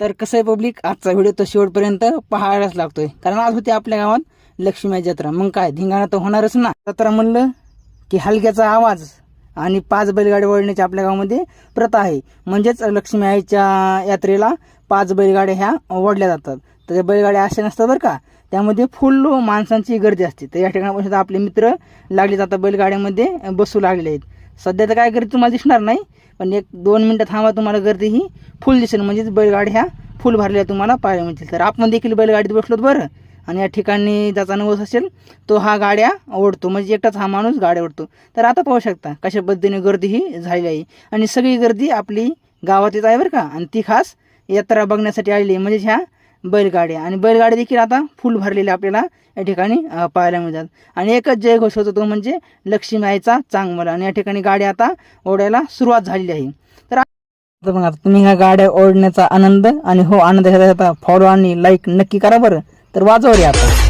तर कसं आहे पब्लिक आजचा व्हिडिओ तर शेवटपर्यंत पाहायलाच लागतोय. कारण आज होती आपल्या गावात लक्ष्मी जत्रा. मग काय धिंगाणा तर होणारच ना. जत्रा म्हणलं की हलक्याचा आवाज आणि पाच बैलगाडी वळण्याची आपल्या गावामध्ये प्रथा आहे. म्हणजेच लक्ष्मी आईच्या यात्रेला पाच बैलगाड्या ह्या ओढल्या जातात. तर त्या बैलगाड्या अशा नसतात बरं का. त्यामध्ये फुल माणसांची गर्दी असते. तर या ठिकाणापासून आपले मित्र लागले जातात बैलगाड्यामध्ये बसू लागले आहेत. सध्या तर काय गर्दी तुम्हाला दिसणार नाही पण एक दोन मिनटं थांबा तुम्हाला गर्दी ही. फुल दिसेल म्हणजेच बैलगाडी ह्या फुल भरल्या तुम्हाला पाहायला मिळतील. तर आपण देखील बैलगाडीत बसलोत बरं. आणि या ठिकाणी ज्याचा अनुभव असेल तो हा गाड्या ओढतो. म्हणजे एकटाच हा माणूस गाड्या ओढतो. तर आता पाहू शकता कशा पद्धतीने गर्दी ही झालेली आहे. आणि सगळी गर्दी आपली गावातच आहे बरं का. आणि ती खास यात्रा बघण्यासाठी आलेली आहे. म्हणजे ह्या बैलगाड्या आणि बैलगाड्या देखील आता फुल भरलेल्या आपल्याला या ठिकाणी पाहायला मिळतात. आणि एकच जय घोष होतो तो म्हणजे लक्ष्मी आईचा चांगमला. आणि या ठिकाणी गाड्या आता ओढायला सुरुवात झालेली आहे. तर बघा तर आता तुम्ही ह्या गाड्या ओढण्याचा आनंद आणि हो आनंद घेता फॉलो आणि लाईक नक्की करा बरं. तर वाजव रे आता.